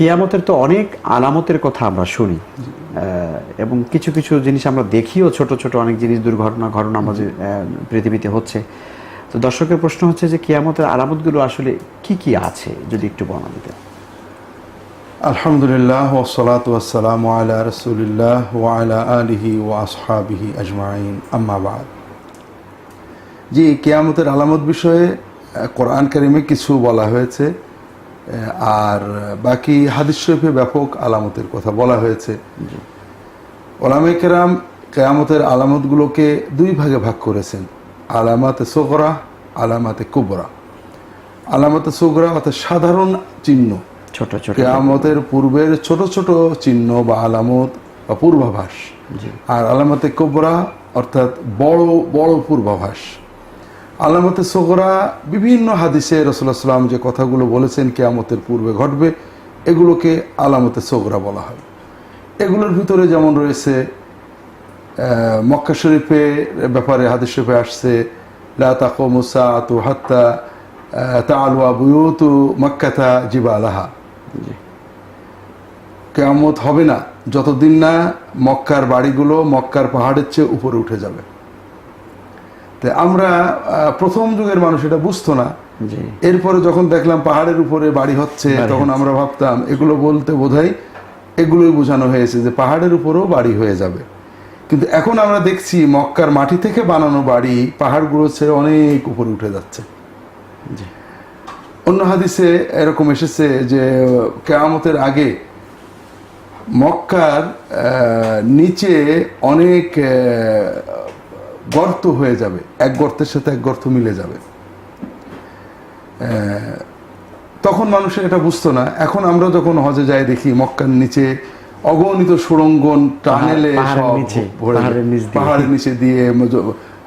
কিয়ামতের তো অনেক আলামতের কথা আমরা শুনি এবং কিছু কিছু জিনিস আমরা দেখিও, ছোট ছোট অনেক জিনিস দুর্ঘটনা ঘটনা আমাদের পৃথিবীতে হচ্ছে। তো দর্শকের প্রশ্ন হচ্ছে যে কিয়ামতের আলামতগুলো আসলে কি কি আছে, যদি একটু বর্ণনা দিতেন। আলহামদুলিল্লাহ ওসলাত ওয়াসালাম আলা রসুলিল্লাহ আলিহি ও আসহাবিহি আজমাইন। আম্মাবাদ জি, কেয়ামতের আলামত বিষয়ে কোরআন কারিমে কিছু বলা হয়েছে। আর বাকি হাদিস শরীফে ব্যাপক আলামতের কথা বলা হয়েছে। ওলামে কেরাম কেয়ামতের আলামতগুলোকে দুই ভাগে ভাগ করেছেন। আলামাতে সোগরা আলামাতে কুবরা। আলামাতে সোগরা অর্থাৎ সাধারণ চিহ্ন। ছোট ছোট। কেয়ামতের পূর্বের ছোট ছোট চিহ্ন বা আলামত বা পূর্বাভাস। আর আলামতে কোবরা অর্থাৎ বড় বড় পূর্বাভাস। আলামতে সোগরা বিভিন্ন হাদিসে রসুল্লাহ সাল্লাম যে কথাগুলো বলেছেন কেয়ামতের পূর্বে ঘটবে এগুলোকে আলামতে সোগরা বলা হয়। এগুলোর ভিতরে যেমন রয়েছে মক্কা শরীফের ব্যাপারে হাদিস শরীফে আসছে লা তাকুমু সাআতু হাত্তা তাআলওয়া বুয়ুতু মাক্কাতা জিবালাহা। কেয়ামত হবে না যতদিন না মক্কার বাড়িগুলো মক্কার পাহাড়ের চেয়ে উপরে উঠে যাবে। তো আমরা প্রথম যুগের মানুষ এটা বুঝতো না। এরপরে যখন দেখলাম পাহাড়ের উপরে বাড়ি হচ্ছে তখন আমরা ভাবতাম এগুলো বলতে বোধহয় এগুলোই বোঝানো হয়েছে যে পাহাড়ের উপরেও বাড়ি হয়ে যাবে। কিন্তু এখন আমরা দেখছি মক্কার মাটি থেকে বানানো বাড়ি পাহাড়গুলো ছেড়ে অনেক উপরে উঠে যাচ্ছে। অন্য হাদিসে এরকম এসেছে যে কেয়ামতের আগে মক্কার নিচে অনেক গর্ত হয়ে যাবে। এক গর্তের সাথে এক গর্ত মিলে যাবে। তখন মানুষের এটা বুঝতো না। এখন আমরা যখন হজে যাই দেখি মক্কার নিচে অগণিত সুড়ঙ্গ টানেলে পাহাড়ের নিচে, দিয়ে।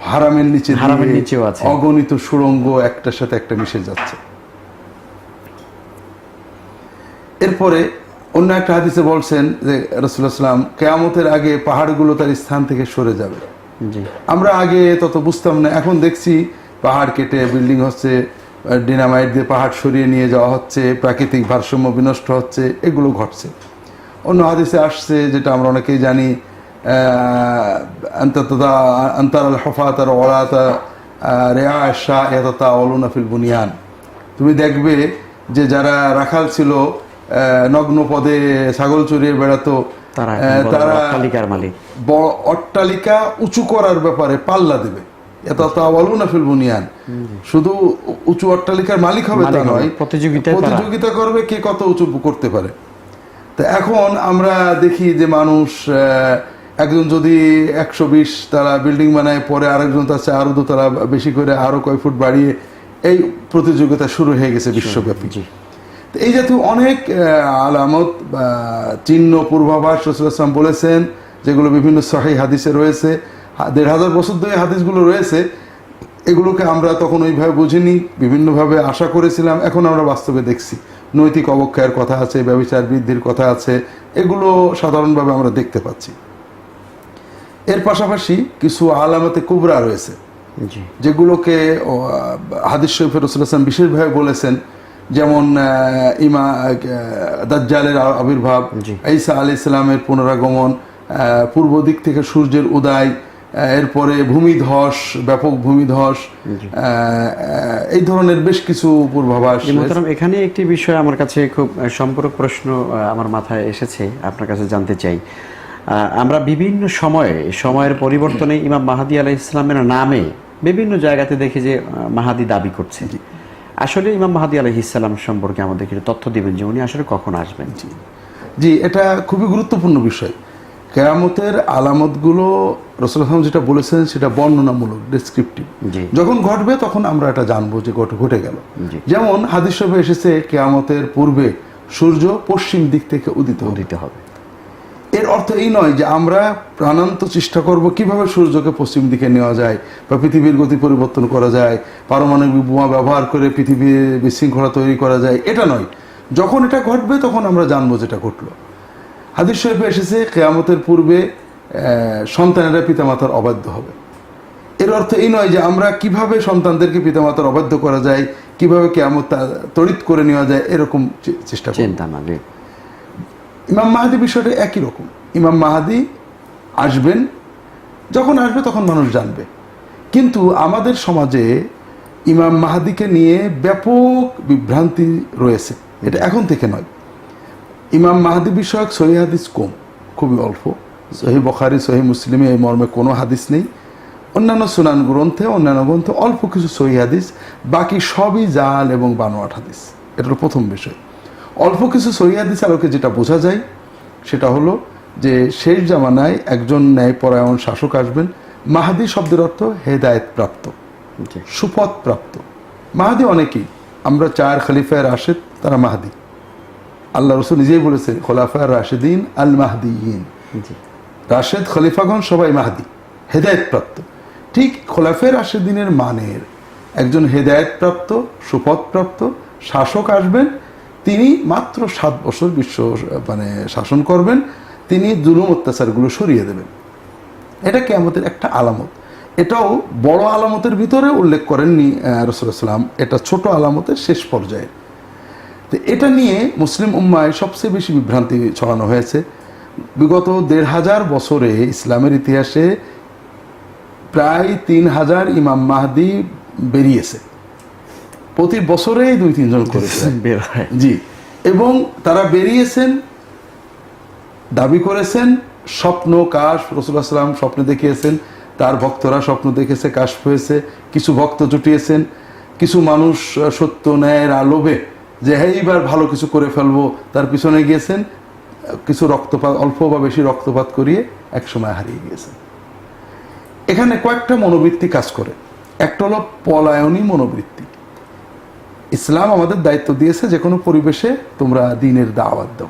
হারামের নিচে। অগণিত সুড়ঙ্গ একটার সাথে একটা মিশে যাচ্ছে। এরপরে অন্য একটা হাদিসে বলছেন যে রসুলাম কেয়ামতের আগে পাহাড়গুলো তার স্থান থেকে সরে যাবে। আমরা আগে তত বুঝতাম না, এখন দেখছি পাহাড় কেটে বিল্ডিং হচ্ছে ডিনামাইট দিয়ে পাহাড় সরিয়ে নিয়ে যাওয়া হচ্ছে, প্রাকৃতিক ভারসাম্য বিনষ্ট হচ্ছে, এগুলো ঘটছে। অন্য হাদিসে আসছে, যেটা আমরা অনেকেই জানি আন্তার হফাত আর ওড়াতা রেয়া শাহ এততা অলুনা ফিল বুনিয়ান। তুমি দেখবে যে যারা রাখাল ছিল নগ্ন পদে ছাগল চড়িয়ে বেড়াতো তারা আহ, এখন বড় তারা অট্টালিকার মালিক। বড় অট্টালিকা উঁচু করার ব্যাপারে পাল্লা দেবে। ফিল বুনিয়ান। শুধু উঁচু অট্টালিকার মালিক হবে তা নয় প্রতিযোগিতা করবে কে কত উঁচু করতে পারে। তো এখন আমরা দেখি যে মানুষ আহ, একজন যদি একশো বিশ তারা বিল্ডিং বানায় পরে আরেকজন তার চেয়ে আরও দোতলা বেশি করে আরও কয় ফুট বাড়িয়ে এই প্রতিযোগিতা শুরু হয়ে গেছে বিশ্বব্যাপী। তো এই জাতীয় অনেক আলামত বা চিহ্ন পূর্বাভাস রসুলাম বলেছেন যেগুলো বিভিন্ন সহি হাদিসে রয়েছে দেড় হাজার বছর ধরে হাদিসগুলো রয়েছে এগুলোকে আমরা তখন ওইভাবে বুঝিনি বিভিন্নভাবে আশা করেছিলাম এখন আমরা বাস্তবে দেখছি। নৈতিক অবক্ষয়ের কথা আছে ব্যবচার বৃদ্ধির কথা আছে এগুলো সাধারণভাবে আমরা দেখতে পাচ্ছি। এর পাশাপাশি কিছু আলামতে কুবরা রয়েছে যেগুলোকে হাদিস শরীফের রসুলাম বিশেষভাবে বলেছেন যেমন ইমা দাজ্জালের আবির্ভাব। ঈসা আলি ইসলামের পুনরাগমন পূর্ব দিক থেকে সূর্যের উদয় এরপরে ভূমিধস ব্যাপক ভূমিধস এই ধরনের বেশ কিছু পূর্বাভাস এখানে একটি বিষয় আমার কাছে খুব সম্পূরক প্রশ্ন আমার মাথায় এসেছে আপনার কাছে জানতে চাই। আমরা বিভিন্ন সময়ে সময়ের পরিবর্তনে ইমাম মাহাদি আলাহ ইসলামের নামে বিভিন্ন জায়গাতে দেখি যে মাহাদি দাবি করছে। আসলে ইমাম মাহাদি আলাহ ইসলাম সম্পর্কে আমাদেরকে একটু তথ্য দিবেন যে উনি আসলে কখন আসবেন। জি। জি এটা খুবই গুরুত্বপূর্ণ বিষয়। কেয়ামতের আলামতগুলো রসুল আসলাম যেটা বলেছেন সেটা বর্ণনামূলক ডিসক্রিপটিভ জি। যখন ঘটবে তখন আমরা এটা জানব যে ঘটে ঘটে গেল। যেমন হাদিস এসেছে কেয়ামতের পূর্বে সূর্য পশ্চিম দিক থেকে উদিত হবে। দিতে হবে। অর্থ এই নয় যে আমরা প্রাণান্ত চেষ্টা করব কীভাবে সূর্যকে পশ্চিম দিকে নেওয়া যায় বা পৃথিবীর গতি পরিবর্তন করা যায়, পারমাণবিক বোমা ব্যবহার করে পৃথিবীর বিশৃঙ্খলা তৈরি করা যায়, এটা নয়। যখন এটা ঘটবে তখন আমরা জানব যেটা ঘটলো। হাদিস শরীফে এসেছে, কেয়ামতের পূর্বে সন্তানেরা পিতামাতার অবাধ্য হবে। এর অর্থ এই নয় যে আমরা কীভাবে সন্তানদেরকে পিতামাতার অবাধ্য করা যায়, কীভাবে কেয়ামত তড়িৎ করে নেওয়া যায়, এরকম চেষ্টা চিন্তা না ইমাম মাহাদি বিষয়টা একই রকম। ইমাম মাহাদি আসবেন, যখন আসবে তখন মানুষ জানবে। কিন্তু আমাদের সমাজে ইমাম মাহাদিকে নিয়ে ব্যাপক বিভ্রান্তি রয়েছে। এটা এখন থেকে নয়। ইমাম মাহাদি বিষয়ক সহি হাদিস কম, খুবই অল্প। সহি বখারি, সহি মুসলিমে এই মর্মে কোনো হাদিস নেই। অন্যান্য সুনান গ্রন্থে, অন্যান্য গ্রন্থে অল্প কিছু সহি হাদিস, বাকি সবই জাল এবং বানোয়াট হাদিস। এটা প্রথম বিষয়। অল্প কিছু সহি হাদিস আলোকে যেটা বোঝা যায় সেটা হলো যে শেষ জামানায় একজন ন্যায়পরায়ণ শাসক আসবেন। মাহাদি শব্দের অর্থ হেদায়েত প্রাপ্ত সুপথ প্রাপ্ত মাহাদি অনেকেই আমরা চার খলিফায় রাশেদ তারা মাহাদি। আল্লাহ রসুল নিজেই বলেছে খোলাফায় রাশেদিন আল মাহদিন রাশেদ খলিফাগণ সবাই মাহাদি হেদায়ত প্রাপ্ত ঠিক খোলাফে রাশেদিনের মানের একজন হেদায়ত প্রাপ্ত সুপথ প্রাপ্ত শাসক আসবেন তিনি মাত্র সাত বছর বিশ্ব মানে শাসন করবেন, তিনি জুলুম অত্যাচারগুলো সরিয়ে দেবেন। এটা কেয়ামতের একটা আলামত। এটাও বড় আলামতের ভিতরে উল্লেখ করেননি রসুলাম এটা ছোট আলামতের শেষ পর্যায়ে। তো এটা নিয়ে মুসলিম উম্মায় সবচেয়ে বেশি বিভ্রান্তি ছড়ানো হয়েছে। বিগত দেড় হাজার বছরে ইসলামের ইতিহাসে প্রায় তিন হাজার ইমাম মাহাদি বেরিয়েছে। প্রতি বছরেই দুই তিনজন করেছে বের হয়। জি। এবং তারা বেরিয়েছেন দাবি করেছেন স্বপ্ন কাশ রসুল্লাহ সাল্লাম স্বপ্ন দেখিয়েছেন তার ভক্তরা স্বপ্ন দেখেছে কাশ হয়েছে কিছু ভক্ত জুটিয়েছেন কিছু মানুষ সত্য ন্যায়ের আলোভে যে হ্যাঁ এইবার ভালো কিছু করে ফেলব। তার পিছনে গিয়েছেন কিছু রক্তপাত অল্প বা বেশি রক্তপাত করিয়ে একসময় হারিয়ে গিয়েছেন। এখানে কয়েকটা মনোবৃত্তি কাজ করে। একটা হলো পলায়নী মনোবৃত্তি। ইসলাম আমাদের দায়িত্ব দিয়েছে যে কোনো পরিবেশে তোমরা দিনের দাওয়াত দাও।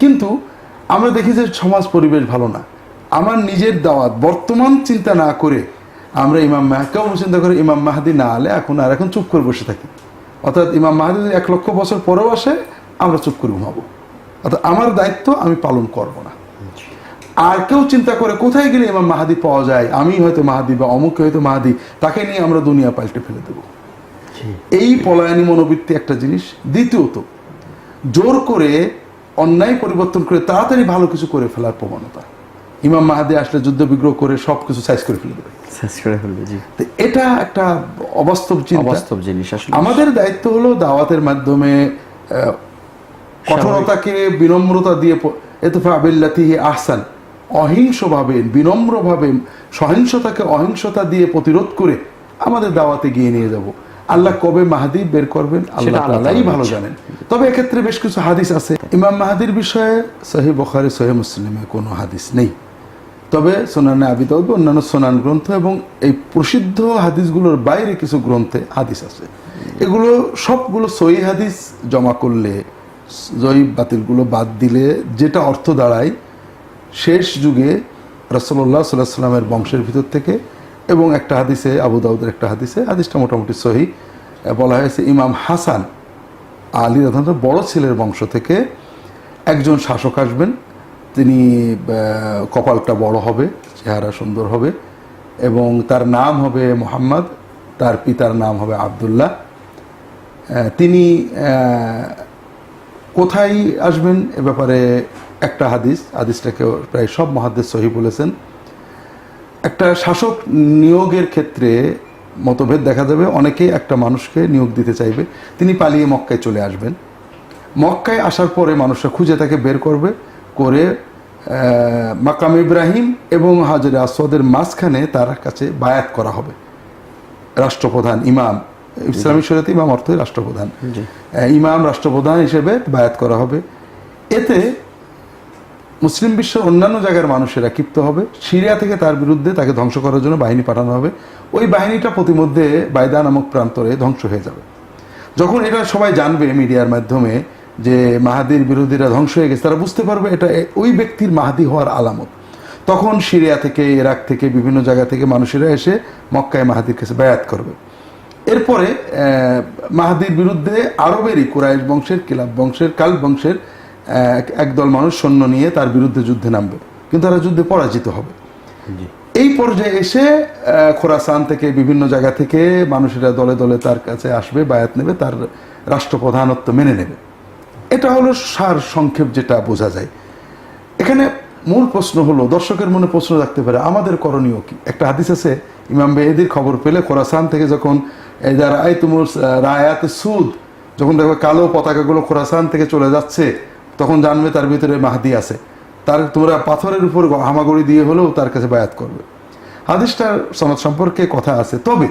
কিন্তু আমরা দেখি যে সমাজ পরিবেশ ভালো না। আমার নিজের দাওয়াত, বর্তমান চিন্তা না করে আমরা ইমাম মাহ কেউ চিন্তা করে, ইমাম মাহাদি না আলে এখন আর এখন চুপ করে বসে থাকি। অর্থাৎ ইমাম মাহাদি এক লক্ষ বছর পরেও আসে, আমরা চুপ করে ঘুমাবো। অর্থাৎ আমার দায়িত্ব আমি পালন করব না। আর কেউ চিন্তা করে কোথায় গেলে ইমাম মাহাদি পাওয়া যায়? আমি হয়তো মাহাদি বা অমুক হয়তো মাহাদি, তাকে নিয়ে আমরা দুনিয়া পাল্টে ফেলে দেবো। এই পলায়নী মনোবৃত্তি একটা জিনিস। দ্বিতীয়ত জোর করে অন্যায় পরিবর্তন করে তাড়াতাড়ি ভালো কিছু করে ফেলার প্রবণতা। ইমাম মাহাদি আসলে যুদ্ধ বিগ্রহ করে সব কিছু সাইজ করে ফেলে দেবে। শেষ করে ফেলবে জি। এটা একটা অবাস্তব চিন্তা। অবাস্তব জিনিস আসলে। আমাদের দায়িত্ব হলো দাওয়াতের মাধ্যমে কঠোরতাকে বিনম্রতা দিয়ে প- এতফা আবিল্লাতি আহসান অহিংসভাবে বিনম্রভাবে সহিংসতাকে অহিংসতা দিয়ে প্রতিরোধ করে আমাদের দাওয়াতে গিয়ে নিয়ে যাব। আল্লাহ কবে মাহাদি বের করবেন? আল্লাহ আল্লাহ ভালো জানেন। তবে এক্ষেত্রে বেশ কিছু হাদিস আছে। ইমাম মাহাদির বিষয়ে সহি বখারি সহি মুসলিমে কোনো হাদিস নেই। তবে সোনানে আবি দাউদ অন্যান্য সোনান গ্রন্থ এবং এই প্রসিদ্ধ হাদিসগুলোর বাইরে কিছু গ্রন্থে হাদিস আছে। এগুলো সবগুলো সহি হাদিস জমা করলে জয়ীব বাতিলগুলো বাদ দিলে যেটা অর্থ দাঁড়ায় শেষ যুগে রসল্লাহ সাল্লাহ সাল্লামের বংশের ভিতর থেকে এবং একটা হাদিসে, আবু দাউদের একটা হাদিসে, হাদিসটা মোটামুটি সহি। বলা হয়েছে, ইমাম হাসান আলী রাধানের বড় ছেলের বংশ থেকে একজন শাসক আসবেন। তিনি কপালটা বড় হবে, চেহারা সুন্দর হবে এবং তার নাম হবে মোহাম্মদ, তার পিতার নাম হবে আবদুল্লাহ। তিনি কোথায় আসবেন এ ব্যাপারে একটা হাদিস হাদিসটাকে প্রায় সব মহাদ্দেশ সহি বলেছেন। একটা শাসক নিয়োগের ক্ষেত্রে মতভেদ দেখা যাবে। অনেকেই একটা মানুষকে নিয়োগ দিতে চাইবে। তিনি পালিয়ে মক্কায় চলে আসবেন। মক্কায় আসার পরে মানুষরা খুঁজে তাকে বের করবে করে মাকাম ইব্রাহিম এবং হাজরে আসওয়াদের মাঝখানে তার কাছে বায়াত করা হবে। রাষ্ট্রপ্রধান ইমাম। ইসলামী শরীয়তে ইমাম অর্থই রাষ্ট্রপ্রধান। ইমাম রাষ্ট্রপ্রধান হিসেবে বায়াত করা হবে। এতে মুসলিম বিশ্বের অন্যান্য জায়গার মানুষেরা ক্ষিপ্ত হবে, সিরিয়া থেকে তার বিরুদ্ধে তাকে ধ্বংস করার জন্য বাহিনী পাঠানো হবে। ওই বাহিনীটা প্রতিমধ্যে বাইদা নামক প্রান্তরে ধ্বংস হয়ে যাবে। যখন এটা সবাই জানবে মিডিয়ার মাধ্যমে যে মাহাদির বিরোধীরা ধ্বংস হয়ে গেছে, তারা বুঝতে পারবে এটা ওই ব্যক্তির মাহাদি হওয়ার আলামত। তখন সিরিয়া থেকে, ইরাক থেকে, বিভিন্ন জায়গা থেকে মানুষেরা এসে মক্কায় মাহাদির কাছে বায়াত করবে। এরপরে মাহাদির বিরুদ্ধে আরবেরই কুরাইশ বংশের কিলাব বংশের কাল বংশের একদল মানুষ সৈন্য নিয়ে তার বিরুদ্ধে যুদ্ধে নামবে কিন্তু তারা যুদ্ধে পরাজিত হবে। এই পর্যায়ে এসে খোরাসান থেকে বিভিন্ন জায়গা থেকে মানুষেরা দলে দলে তার কাছে আসবে বায়াত নেবে তার রাষ্ট্রপ্রধানত্ব মেনে নেবে। এটা হলো সার সংক্ষেপ যেটা বোঝা যায়। এখানে মূল প্রশ্ন হলো দর্শকের মনে প্রশ্ন রাখতে পারে আমাদের করণীয় কি? একটা হাদিস আছে ইমাম বেহেদির খবর পেলে খোরাসান থেকে যখন এই যারা আই তুমুর রায়াত সুদ যখন দেখবে কালো পতাকাগুলো খোরাসান থেকে চলে যাচ্ছে তখন জানবে তার ভিতরে মাহাদি আছে। তার তোমরা পাথরের উপর হামাগুড়ি দিয়ে হলেও তার কাছে বায়াত করবে। হাদিসটার সনদ সম্পর্কে কথা আছে। তবে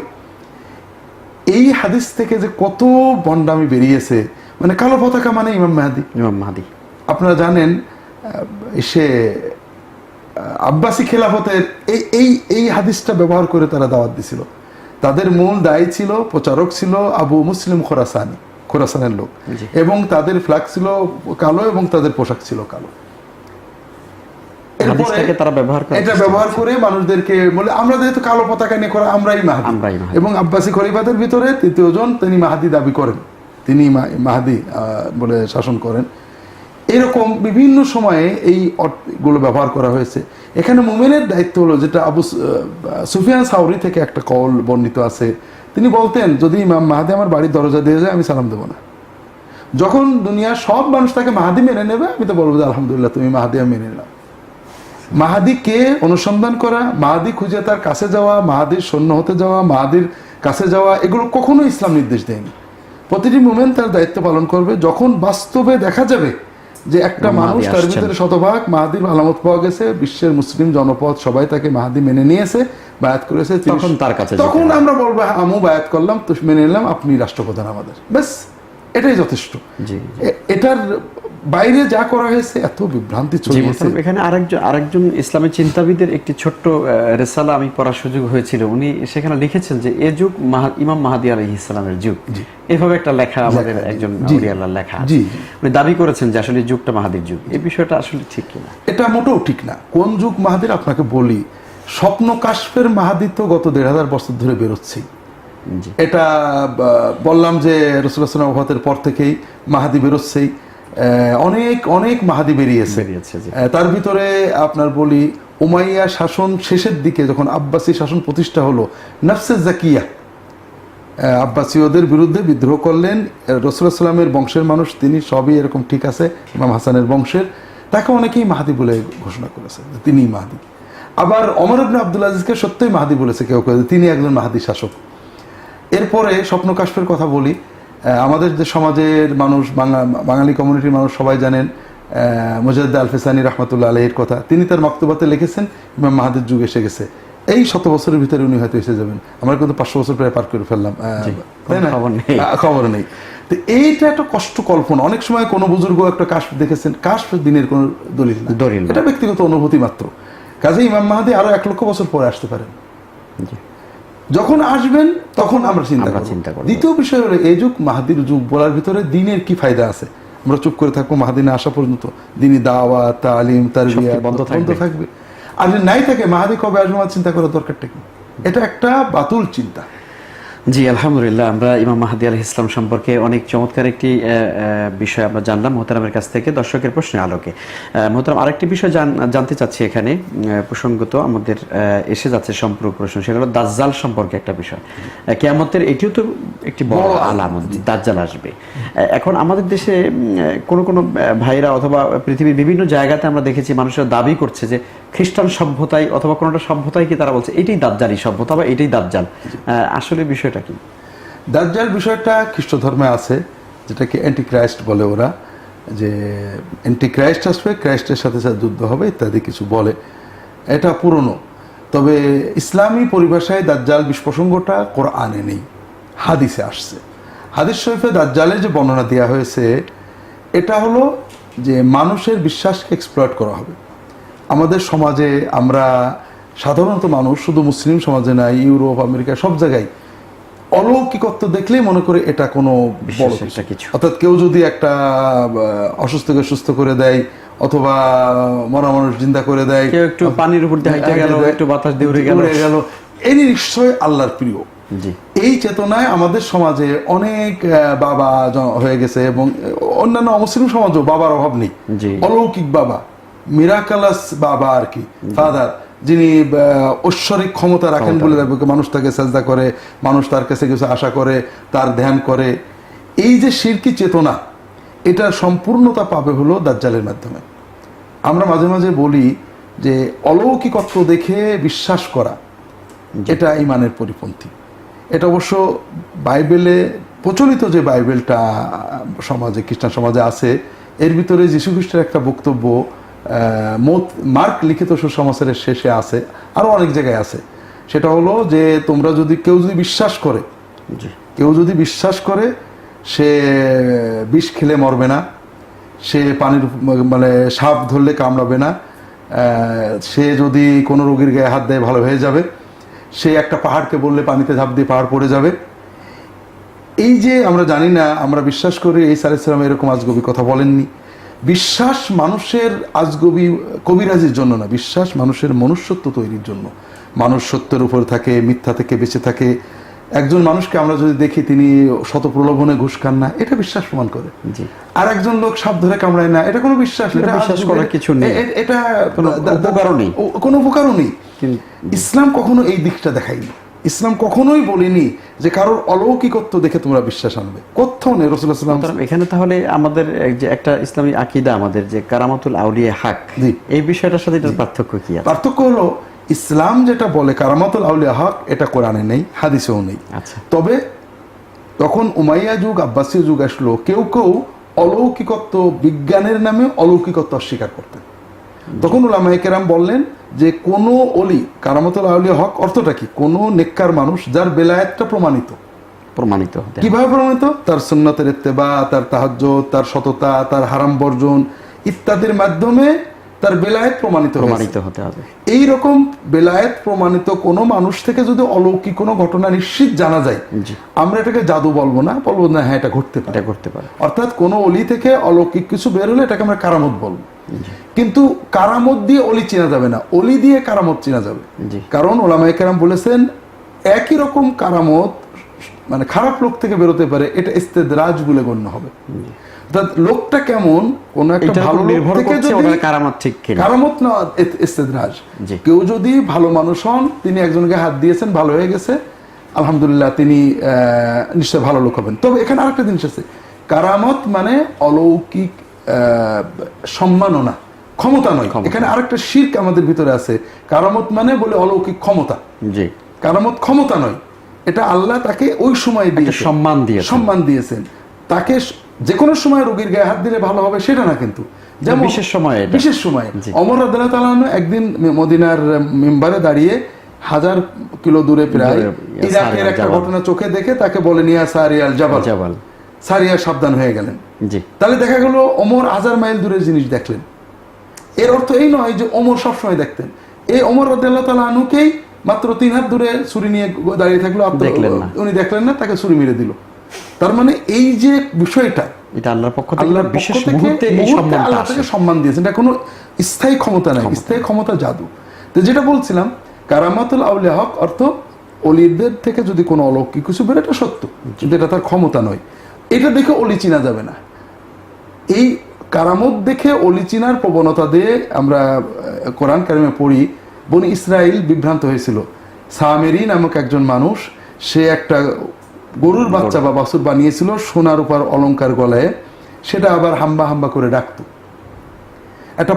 এই হাদিস থেকে যে কত বন্ডামি বেরিয়েছে মানে কালো পতাকা মানে ইমাম মেহাদি। ইমাম মাহাদি। আপনারা জানেন সে আব্বাসী খেলাফতের এই এই এই হাদিসটা ব্যবহার করে তারা দাওয়াত দিছিল। তাদের মূল দায়ী ছিল প্রচারক ছিল আবু মুসলিম খোরাসানি। খোরাসানের লোক। এবং তাদের ফ্ল্যাগ ছিল কালো এবং তাদের পোশাক ছিল কালো। তারা ব্যবহার করে। এটা ব্যবহার করে মানুষদেরকে বলে আমরা যেহেতু কালো পতাকা নিয়ে করা আমরাই মাহাদি। এবং আব্বাসী খলিফাদের ভিতরে তিনি মাহাদি দাবি করেন। তিনি মাহাদি বলে শাসন করেন। এরকম বিভিন্ন সময়ে এই গুলো ব্যবহার করা হয়েছে। এখানে মোমেনের দায়িত্ব হলো যেটা আবু সুফিয়ান সাউরি থেকে একটা কল বর্ণিত আছে। তিনি বলতেন, যদি ইমাম মাহাদি আমার বাড়ির দরজা দিয়ে যায়, আমি সালাম দেবো না। যখন দুনিয়ার সব মানুষ তাকে মাহাদি মেনে নেবে, আমি তো বলব যে, আলহামদুলিল্লাহ, তুমি মাহাদি আমি মেনে নিলাম মাহাদিকে অনুসন্ধান করা, মাহাদি খুঁজে তার কাছে যাওয়া, মাহাদির সৈন্য হতে যাওয়া, মাহাদির কাছে যাওয়া, এগুলো কখনো ইসলাম নির্দেশ দেয়নি। প্রতিটি মুমেন্ট তার দায়িত্ব পালন করবে। যখন বাস্তবে দেখা যাবে যে একটা মানুষ তার ভিতরে শতভাগ মাহাদির আলামত পাওয়া গেছে বিশ্বের মুসলিম জনপদ সবাই তাকে মাহাদি মেনে নিয়েছে বায়াত করেছে তখন তার কাছে তখন আমরা বলব আমিও আমু বায়াত করলাম তো মেনে নিলাম আপনি রাষ্ট্রপ্রধান আমাদের। ব্যাস। এটাই যথেষ্ট। এটার বাইরে যা করা হয়েছে এত বিভ্রান্তি ছড়িয়েছে এখানে আরেকজন আরেকজন ইসলামী চিন্তাবিদের একটি ছোট্ট রেসালা আমি পড়ার সুযোগ হয়েছিল। উনি সেখানে লিখেছেন যে এ যুগ ইমাম মাহাদি আলাইহিস ইসলামের যুগ। এভাবে একটা লেখা আমাদের একজন। আউলিয়াল্লাহর লেখা। উনি দাবি করেছেন যে আসলে যুগটা মাহাদির যুগ। এই বিষয়টা আসলে ঠিক কিনা? এটা মোটেও ঠিক না। কোন যুগ মাহাদির? আপনাকে বলি স্বপ্ন কাশ্মের মাহাদি তো গত দেড় হাজার বছর ধরে বেরোচ্ছেই। এটা বললাম যে রসুল্লাহাম অভাতের পর থেকেই মাহাদি বেরোচ্ছেই। অনেক অনেক মাহাদি বেরিয়েছে। তার ভিতরে আপনার বলি উমাইয়া শাসন শেষের দিকে যখন আব্বাসী শাসন প্রতিষ্ঠা হলো নফসে জাকিয়া আব্বাসীয়দের বিরুদ্ধে বিদ্রোহ করলেন। রসুল্লাহ সাল্লামের বংশের মানুষ তিনি সবই এরকম ঠিক আছে ইমাম হাসানের বংশের। তাকে অনেকেই মাহাদি বলে ঘোষণা করেছে যে তিনিই মাহাদি। আবার অমর আব্দুল আজিজকে সত্যই মাহাদি বলেছে কেউ কেউ তিনি একজন মাহাদি শাসক। এরপরে স্বপ্ন কাশ্মের কথা বলি আমাদের যে সমাজের মানুষ বাঙা- বাঙালি কমিউনিটির মানুষ সবাই জানেন মুজাহিদ আল ফেসানি রহমতুল্লাহ আলহির কথা। তিনি তার বক্তব্যতে লিখেছেন ইমাম মাহাদের যুগ এসে গেছে। এই শত বছরের ভিতরে উনি হয়তো এসে যাবেন। আমরা কিন্তু পাঁচশো বছর প্রায় পার করে ফেললাম তাই না? খবর নেই। আহ, খবর নেই। তো এইটা একটা কষ্ট কল্পনা। অনেক সময় কোনো বুজুর্গ একটা কাশ দেখেছেন কাশ দিনের কোনো দলিল দলিল এটা ব্যক্তিগত অনুভূতি মাত্র। কাজে ইমাম মাহাদি আরও এক লক্ষ বছর পরে আসতে পারেন। জি। যখন আসবেন তখন আমরা চিন্তা করব। চিন্তা করব। দ্বিতীয় বিষয় হলো এই যুগ মাহাদির যুগ বলার ভিতরে দিনের কি ফায়দা আছে? আমরা চুপ করে থাকব মাহাদিনে আসা পর্যন্ত। দিনই দাওয়া তালিম তারবিয়া বন্ধ থাকবে। থাকবে। আর যদি নাই থাকে মাহাদি কবে আসবে আমার চিন্তা করার দরকারটা কি? এটা একটা বাতুল চিন্তা। জি আলহামদুলিল্লাহ। আমরা ইমাম মাহাদি আলহ ইসলাম সম্পর্কে অনেক চমৎকার একটি বিষয় আমরা জানলাম মোহতারামের কাছ থেকে দর্শকের প্রশ্নের আলোকে। মোহতারাম আরেকটি বিষয় জানতে চাচ্ছি এখানে প্রসঙ্গত আমাদের এসে যাচ্ছে সম্পূর্ণ প্রশ্ন সেটা হলো দাজ্জাল সম্পর্কে একটা বিষয়। কেয়ামতের এটিও তো একটি বড় আলামত। দাজ্জাল আসবে। এখন আমাদের দেশে কোনো কোনো ভাইরা অথবা পৃথিবীর বিভিন্ন জায়গাতে আমরা দেখেছি মানুষরা দাবি করছে যে খ্রিস্টান সভ্যতায় অথবা কোনোটা সভ্যতায় কি তারা বলছে এটাই দাজ্জালি সভ্যতা বা এটাই দাজ্জাল। আহ, আসলে বিষয়টা কি? দাজ্জাল বিষয়টা খ্রিস্ট ধর্মে আছে, যেটাকে অ্যান্টি ক্রাইস্ট বলে ওরা, যে অ্যান্টি ক্রাইস্ট আসবে ক্রাইস্টের সাথে সাথে যুদ্ধ হবে ইত্যাদি কিছু বলে। এটা পুরনো। তবে ইসলামী পরিভাষায় দাজ্জাল প্রসঙ্গটা কোরআনে নেই, হাদিসে আসছে। হাদিস শরীফে দাজ্জালের যে বর্ণনা দেওয়া হয়েছে, এটা হলো যে মানুষের বিশ্বাসকে এক্সপ্লয়েট করা হবে। আমাদের সমাজে আমরা সাধারণত মানুষ, শুধু মুসলিম সমাজে নাই, ইউরোপ, আমেরিকা, সব জায়গায় অলৌকিকত্ব দেখলেই মনে করে এটা কোনো বড় কিছু। অর্থাৎ কেউ যদি একটা অসুস্থকে সুস্থ করে দেয় অথবা মরা মানুষ জিন্দা করে দেয় কেউ একটু পানির উপর দিয়ে হাইটে গেল, একটু বাতাস দিয়ে উড়ে গেল। গেল এই নিশ্চয় আল্লাহর প্রিয়। এই চেতনায় আমাদের সমাজে অনেক বাবা হয়ে গেছে এবং অন্যান্য অমুসলিম সমাজও বাবার অভাব নেই। অলৌকিক বাবা মিরাকালাস বাবা আর কি ফাদার যিনি ঐশ্বরিক ক্ষমতা রাখেন বলে মানুষ তাকে সাজদা করে মানুষ তার কাছে কিছু আশা করে তার ধ্যান করে। এই যে শিরকি চেতনা এটা সম্পূর্ণতা পাবে হলো দাজ্জালের মাধ্যমে। আমরা মাঝে মাঝে বলি যে অলৌকিকত্ব দেখে বিশ্বাস করা এটা ইমানের পরিপন্থী। এটা অবশ্য বাইবেলে প্রচলিত যে বাইবেলটা সমাজে খ্রিস্টান সমাজে আছে এর ভিতরে যীশু খ্রিস্টের একটা বক্তব্য মত মার্ক লিখিত সুসমাচারের শেষে আছে আরও অনেক জায়গায় আছে। সেটা হলো যে তোমরা যদি কেউ যদি বিশ্বাস করে কেউ যদি বিশ্বাস করে সে বিষ খেলে মরবে না সে পানির মানে সাপ ধরলে কামড়াবে না সে যদি কোনো রোগীর গায়ে হাত দেয় ভালো হয়ে যাবে সে একটা পাহাড়কে বললে পানিতে ঝাঁপ দিয়ে পাহাড় পড়ে যাবে। এই যে আমরা জানি না আমরা বিশ্বাস করি এই সালাম এরকম আজগবি কথা বলেননি। বিশ্বাস মানুষের আজগবি কবিরাজির জন্য না বিশ্বাস মানুষের মনুষ্যত্ব তৈরির জন্য। মানুষ সত্যের উপর থাকে মিথ্যা থেকে বেঁচে থাকে। একজন মানুষকে আমরা যদি দেখি তিনি শত প্রলোভনে ঘুষ খান না এটা বিশ্বাস প্রমাণ করে। আর একজন লোক সাপ ধরে কামড়ায় না এটা কোনো বিশ্বাস এটা বিশ্বাস করার কিছু নেই। এটা কোনো উপকারও নেই। কোনো উপকারও নেই। ইসলাম কখনো এই দিকটা দেখায়নি। ইসলাম কখনোই বলিনি যে কারোর অলৌকিকত্ব দেখে তোমরা বিশ্বাস আনবে। কোথাও নেই রসুল্লাহ সাল্লাম এখানে তাহলে আমাদের যে একটা ইসলামী আকিদা আমাদের যে কারামাতুল আউলিয়া হাক এই বিষয়টার সাথে এটার পার্থক্য কি পার্থক্য হলো ইসলাম যেটা বলে কারামাতুল আউলিয়া হক এটা কোরআনে নেই হাদিসেও নেই। আচ্ছা। তবে তখন উমাইয়া যুগ আব্বাসীয় যুগ আসলো কেউ কেউ অলৌকিকত্ব বিজ্ঞানের নামে অলৌকিকত্ব অস্বীকার করতেন। তখন উলামায়ে কেরাম বললেন যে কোন অলি কারামতুল আউলিয়া হক অর্থটা কি? কোন নেককার মানুষ যার বেলায়েতটা প্রমাণিত। প্রমাণিত কীভাবে প্রমাণিত? তার সুন্নতের ইত্তেবা তার তাহাজ্য তার সততা তার হারাম বর্জন ইত্যাদির মাধ্যমে তার বেলায়েত প্রমাণিত প্রমাণিত হতে হবে। এই রকম বেলায়েত প্রমাণিত কোনো মানুষ থেকে যদি অলৌকিক কোনো ঘটনা নিশ্চিত জানা যায় আমরা এটাকে জাদু বলব না বলব না হ্যাঁ এটা ঘটতে পারে। ঘটতে পারে। অর্থাৎ কোনো অলি থেকে অলৌকিক কিছু বের হলে এটাকে আমরা কারামত বলব। কিন্তু কারামত দিয়ে অলি চেনা যাবে না। অলি দিয়ে কারামত চেনা যাবে। কারণ ওলামাই কারাম বলেছেন একই রকম কারামত মানে খারাপ লোক থেকে বেরোতে পারে এটা ইস্তেদরাজ বলে গণ্য হবে। লোকটা কেমন? কোন একটা ভালো লোক থেকে যদি কারামত ঠিক কিনা। কারামত না ইস্তেদরাজ। কেউ যদি ভালো মানুষ হন তিনি একজনকে হাত দিয়েছেন ভালো হয়ে গেছে আলহামদুলিল্লাহ তিনি আহ, নিশ্চয় ভালো লোক হবেন। তবে এখানে আরেকটা জিনিস আছে। কারামত মানে অলৌকিক সম্মাননা ক্ষমতা নয়। এখানে আরেকটা শির্ক আমাদের ভিতরে আছে। কারামত মানে বলে অলৌকিক ক্ষমতা। জি। কারামত ক্ষমতা নয়। এটা আল্লাহ তাকে ওই সময় দিয়েছেন। সম্মান দিয়েছেন। সম্মান দিয়েছেন। তাকে যে কোনো সময় রোগীর গায়ে হাত দিলে ভালো হবে সেটা না কিন্তু। যেমন বিশেষ সময়ে বিশেষ সময়ে। অমর তাআলা একদিন মদিনার মেম্বারে দাঁড়িয়ে হাজার কিলো দূরে প্রায় ইরাকের একটা ঘটনা চোখে দেখে তাকে বলে নিয়া সারিয়াল জাবাল। জাবাল। সারিয়া সাবধান হয়ে গেলেন। জি। তাহলে দেখা গেল ওমর হাজার মাইল দূরের জিনিস দেখলেন। এর অর্থ এই নয় যে ওমর সবসময় দেখতেন। এই ওমর রাদিয়াল্লাহু তাআলা আনুকেই মাত্র তিন হাত দূরে ছুরি নিয়ে দাঁড়িয়ে থাকল উনি দেখলেন না তাকে ছুরি মেরে দিল। তার মানে এই যে বিষয়টা এটা আল্লাহর পক্ষ থেকে আল্লাহর বিশেষ মুহূর্তে এই সম্মানটা আল্লাহ তাকে সম্মান দিয়েছেন। এটা কোনো স্থায়ী ক্ষমতা নাই স্থায়ী ক্ষমতা জাদু। তো যেটা বলছিলাম কারামাতুল আউলিয়া হক অর্থ অলিদের থেকে যদি কোনো অলৌকিক কিছু বেরো এটা সত্য। কিন্তু এটা তার ক্ষমতা নয়। এটা দেখে অলি চিনা যাবে না। এই কারামত দেখে অলি চিনার প্রবণতা দিয়ে আমরা কোরআন কারিমে পড়ি, বনি ইসরায়েল বিভ্রান্ত হয়েছিল। সামেরি নামক একজন মানুষ, সে একটা গরুর বাচ্চা বা বাসুর বানিয়েছিল, সোনার উপর অলংকার গলায়। সেটা আবার হাম্বা হাম্বা করে ডাকতো। একটা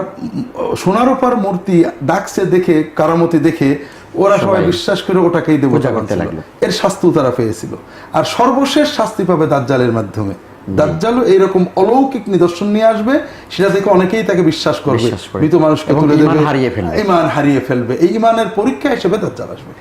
সোনার উপর মূর্তি ডাকছে দেখে, কারামতি দেখে ওরা সবাই বিশ্বাস করে ওটাকেই দেবতা করতে করতে লাগল। এর শাস্তিও তারা পেয়েছিল। আর সর্বশেষ শাস্তি পাবে দাজ্জালের মাধ্যমে। দাজ্জালও এইরকম অলৌকিক নিদর্শন নিয়ে আসবে সেটা থেকে অনেকেই তাকে বিশ্বাস করবে। মৃত মানুষকে তুলে দেবে। হারিয়ে ফেলবে। ইমান হারিয়ে ফেলবে। এই ইমানের পরীক্ষা হিসেবে দাজ্জাল আসবে।